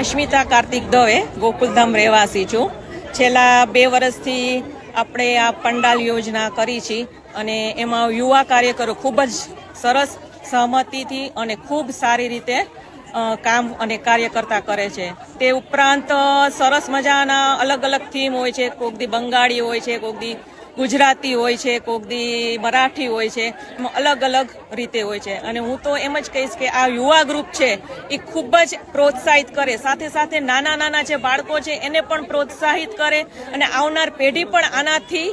અસ્મિતા કાર્તિક દવે, ગોકુલધામ રહેવાસી છું. છેલ્લા બે વર્ષથી આપણે આ પંડાલ યોજના કરી છે અને એમાં યુવા કાર્યકરો ખૂબ જ સરસ સહમતિથી અને ખૂબ સારી રીતે કામ અને કાર્ય કરતા કરે છે. તે ઉપરાંત સરસ મજાના અલગ અલગ થીમ હોય છે. કોક દી બંગાળી હોય છે, કોક દી ગુજરાતી હોય છે, કોક દી મરાઠી હોય છે અલગ અલગ રીતે હોય છે. અને હું તો એમ જ કહીશ કે આ યુવા ગ્રુપ છે, એ ખૂબ જ પ્રોત્સાહિત કરે. સાથે સાથે નાના નાના જે બાળકો છે, એને પણ પ્રોત્સાહિત કરે અને આવનાર પેઢી પણ આનાથી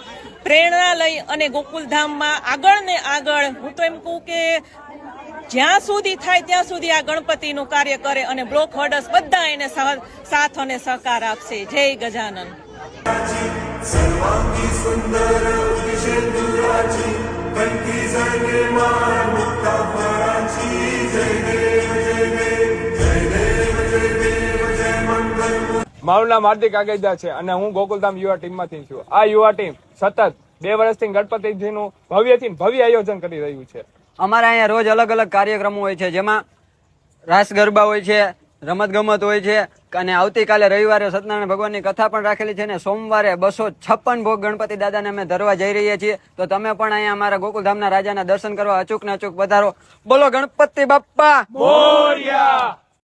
પ્રેરણા લઈ અને ગોકુલધામમાં આગળ ને આગળ, હું તો એમ કહું કે જ્યાં સુધી થાય ત્યાં સુધી આ ગણપતિનું કાર્ય કરે અને બ્લોક હોર્ડર્સ બધા એને સાથ અને સહકાર આપશે. જય ગજાનન. મારું નામ હાર્દિક આગેજા છે અને હું ગોકુલધામ યુવા ટીમમાંથી છું. આ યુવા ટીમ સતત બે વર્ષથી ગણપતિજીનું ભવ્યથી ભવ્ય આયોજન કરી રહ્યું છે. અમારા અહીંયા રોજ અલગ અલગ કાર્યક્રમો હોય છે, જેમાં રાસ ગરબા હોય છે રમત ગમત હોય છે અને આવતીકાલે રવિવારે સત્યનારાયણ ભગવાનની કથા પણ રાખેલી છે અને સોમવારે બસો છપ્પન ભોગ ગણપતિ દાદાને અમે ધરવા જઈ રહ્યા છીએ. તો તમે પણ અહીંયા અમારા ગોકુલધામના રાજાના દર્શન કરવા અચૂક ને અચૂક પધારો. બોલો ગણપતિ બાપ્પા.